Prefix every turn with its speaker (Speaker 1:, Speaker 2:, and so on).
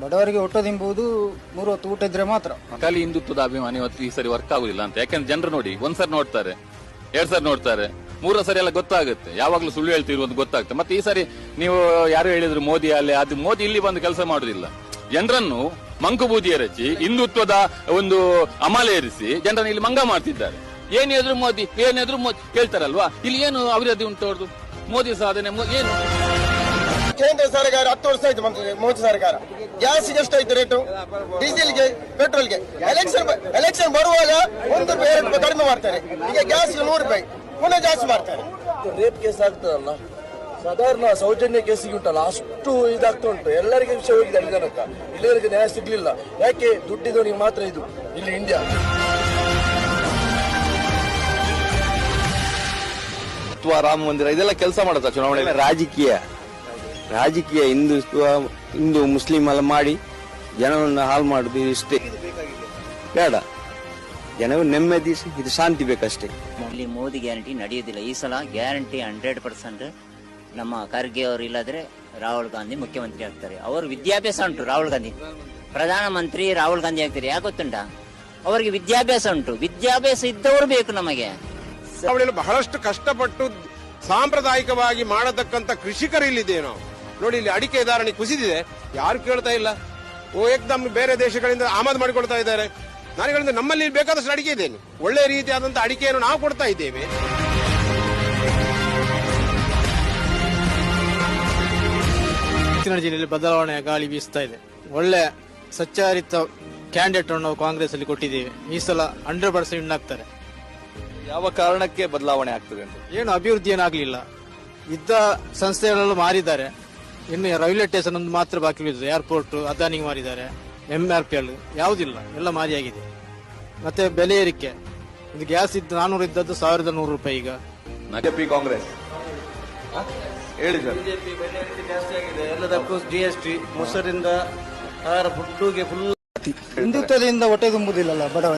Speaker 1: ಬಡವರಿಗೆ ಹುಟ್ಟೋದೆಂಬುದು ಮೂರು ಊಟ ಇದ್ರೆ ಮಾತ್ರ.
Speaker 2: ಖಾಲಿ ಹಿಂದುತ್ವದ ಅಭಿಮಾನಿ ಇವತ್ತು ಈ ಸರಿ ವರ್ಕ್ ಆಗುದಿಲ್ಲ ಅಂತ. ಯಾಕಂದ್ರೆ ಜನರು ನೋಡಿ ಒಂದ್ಸರಿ ನೋಡ್ತಾರೆ, ಎರಡ್ ಸರಿ ನೋಡ್ತಾರೆ ಮೂರ ಸರಿ ಎಲ್ಲ ಗೊತ್ತಾಗುತ್ತೆ. ಯಾವಾಗ್ಲೂ ಸುಳ್ಳು ಹೇಳ್ತಿರು ಅಂತ ಗೊತ್ತಾಗುತ್ತೆ. ಮತ್ತೆ ಈ ಸರಿ ನೀವು ಯಾರು ಹೇಳಿದ್ರು ಮೋದಿ ಅಲ್ಲಿ, ಅದು ಮೋದಿ ಇಲ್ಲಿ ಬಂದು ಕೆಲಸ ಮಾಡುದಿಲ್ಲ. ಜನರನ್ನು ಮಂಕುಬೂದಿ ಎರಚಿ ಹಿಂದುತ್ವದ ಒಂದು ಅಮಾಲೆ ಏರಿಸಿ ಜನರನ್ನು ಇಲ್ಲಿ ಮಂಗ ಮಾಡ್ತಿದ್ದಾರೆ. ಏನಿದ್ರು ಮೋದಿ ಏನಿದ್ರು ಮೋದಿ ಹೇಳ್ತಾರಲ್ವಾ ಇಲ್ಲಿ ಏನು ಅಭಿವೃದ್ಧಿ ಉಂಟು ಅವ್ರದ್ದು ಮೋದಿ ಸಾಧನೆ ಏನು?
Speaker 3: ಕೇಂದ್ರ ಸರ್ಕಾರ ಹತ್ತು ವರ್ಷ ಆಯ್ತು ಮೋದಿ ಸರ್ಕಾರ. ಗ್ಯಾಸ್ಗೆ ಎಷ್ಟಾಯ್ತು ರೇಟು ಡೀಸೆಲ್ಗೆ ಪೆಟ್ರೋಲ್ಗೆ. ಎಲೆಕ್ಷನ್ ಎಲೆಕ್ಷನ್ ಬರುವಾಗ ಒಂದು ರೂಪಾಯಿ ಎರಡು ರೂಪಾಯಿ ಕಡಿಮೆ ಮಾಡ್ತಾರೆ. ಈಗ ಗ್ಯಾಸ್ ನೂರು ರೂಪಾಯಿ ಪುನಃ ಜಾಸ್ತಿ ಮಾಡ್ತಾರೆ.
Speaker 4: ರೇಪ್ ಕೇಸ್ ಆಗ್ತದಲ್ಲ? ಸಾಧಾರಣ ಸೌಜನ್ಯ ಕೇಸಿಗೆ ಉಂಟಲ್ಲ ಅಷ್ಟು ಇದಾಗ್ತಾ ಉಂಟು. ಎಲ್ಲರಿಗೆ ವಿಷಯ ಹೋಗಿದೆ ಅಲ್ಲಿ ತನಕ ಇಲ್ಲಿವರೆಗೆ ನ್ಯಾಯ ಸಿಗ್ಲಿಲ್ಲ. ಯಾಕೆ? ದುಡ್ಡಿದವನಿಗೆ ಮಾತ್ರ ಇದು. ಇಲ್ಲಿ ಇಂಡಿಯಾ
Speaker 5: ರಾಮ ಮಂದಿರ ಇದೆಲ್ಲ ಕೆಲಸ ಮಾಡುತ್ತಾ ಚುನಾವಣೆ
Speaker 6: ರಾಜಕೀಯ. ರಾಜಕೀಯ ಹಿಂದುತ್ವ ಹಿಂದೂ ಮುಸ್ಲಿಂ ಎಲ್ಲ ಮಾಡಿ ಜನವನ್ನು ಹಾಳು ಮಾಡುದು ಇಷ್ಟೇ. ಬೇಡ. ಜನವು ನೆಮ್ಮದಿ ಇದು ಶಾಂತಿ ಬೇಕಷ್ಟೇ.
Speaker 7: ಇಲ್ಲಿ ಮೋದಿ ಗ್ಯಾರಂಟಿ ನಡೆಯುವುದಿಲ್ಲ. ಈ ಸಲ ಗ್ಯಾರಂಟಿ ಹಂಡ್ರೆಡ್ ಪರ್ಸೆಂಟ್ ನಮ್ಮ ಖರ್ಗೆ ಅವರು ಇಲ್ಲದ್ರೆ ರಾಹುಲ್ ಗಾಂಧಿ ಮುಖ್ಯಮಂತ್ರಿ ಆಗ್ತಾರೆ. ಅವರು ವಿದ್ಯಾಭ್ಯಾಸ ಉಂಟು ರಾಹುಲ್ ಗಾಂಧಿ. ಪ್ರಧಾನಮಂತ್ರಿ ರಾಹುಲ್ ಗಾಂಧಿ ಆಗ್ತಾರೆ. ಯಾಕೆ ಗೊತ್ತುಂಟ? ಅವರಿಗೆ ವಿದ್ಯಾಭ್ಯಾಸ ಉಂಟು. ವಿದ್ಯಾಭ್ಯಾಸ ಇದ್ದವರು ಬೇಕು ನಮಗೆ.
Speaker 8: ಅವಳೆಲ್ಲ ಬಹಳಷ್ಟು ಕಷ್ಟಪಟ್ಟು ಸಾಂಪ್ರದಾಯಿಕವಾಗಿ ಮಾಡತಕ್ಕಂತ ಕೃಷಿಕರು ಇಲ್ಲಿದ್ದೇವೆ ನಾವು. ನೋಡಿ ಇಲ್ಲಿ ಅಡಿಕೆ ಧಾರಣೆ ಕುಸಿದಿದೆ. ಯಾರು ಕೇಳ್ತಾ ಇಲ್ಲ. ಓ ಏಕ್ದಮ್ ಬೇರೆ ದೇಶಗಳಿಂದ ಆಮದು ಮಾಡಿಕೊಳ್ತಾ ಇದ್ದಾರೆ. ನಾನು ಹೇಳಿದ್ರೆ ನಮ್ಮಲ್ಲಿ ಬೇಕಾದಷ್ಟು ಅಡಿಕೆ ಇದ್ದೇನೆ ಒಳ್ಳೆ ರೀತಿಯಾದಂತಹ ಅಡಿಕೆಯನ್ನು ನಾವು ಕೊಡ್ತಾ ಇದ್ದೇವೆ.
Speaker 9: ಜಿಲ್ಲೆಯಲ್ಲಿ ಬದಲಾವಣೆಯ ಗಾಳಿ ಬೀಸ್ತಾ ಇದೆ. ಒಳ್ಳೆ ಸಚ್ಚಾರಿತ ಕ್ಯಾಂಡಿಡೇಟ್ ಅನ್ನು ನಾವು ಕಾಂಗ್ರೆಸ್ ಅಲ್ಲಿ ಕೊಟ್ಟಿದ್ದೇವೆ. ಈ ಸಲ ಹಂಡ್ರೆಡ್ ಪರ್ಸೆಂಟ್ ವಿನ್ ಆಗ್ತಾರೆ.
Speaker 5: ಯಾವ ಕಾರಣಕ್ಕೆ ಬದಲಾವಣೆ ಆಗ್ತದೆ ಅಂತ?
Speaker 9: ಏನು ಅಭಿವೃದ್ಧಿ ಏನಾಗಲಿಲ್ಲ ಇದ್ದ ಸಂಸ್ಥೆಗಳೆಲ್ಲ ಮಾರಿದ್ದಾರೆ. ಇನ್ನು ರೈಲ್ವೆ ಸ್ಟೇಷನ್ ಒಂದು ಮಾತ್ರ ಬಾಕಿ ಉಳಿದಿದೆ. ಏರ್ಪೋರ್ಟ್ ಅದಾನಿಗೆ ಮಾರಿದ್ದಾರೆ ಎಂ ಆರ್ ಪಿ ಎಲ್ ಯಾವುದಿಲ್ಲ. ಎಲ್ಲ ಮಾರಿಯಾಗಿದೆ ಮತ್ತೆ ಬೆಲೆ ಏರಿಕೆ. ಇದು ಗ್ಯಾಸ್ ಇದ್ದು ನಾನೂರು ಇದ್ದದ್ದು ಸಾವಿರದ ನೂರು ರೂಪಾಯಿ ಈಗ.
Speaker 5: ಬಿಜೆಪಿ ಕಾಂಗ್ರೆಸ್. ಹೇಳಿ ಸರ್.
Speaker 4: ಜಾಸ್ತಿ ಆಗಿದೆ. ಎಲ್ಲದಕ್ಕೂ ಜಿ ಎಸ್ ಟಿ ಮೊಸರಿಂದ ಆಹಾರ ಫುಲ್
Speaker 1: ಹಿಂದುತ್ವದಿಂದ ಹೊಟ್ಟೆ ತುಂಬುದಿಲ್ಲಲ್ಲ ಬಡವ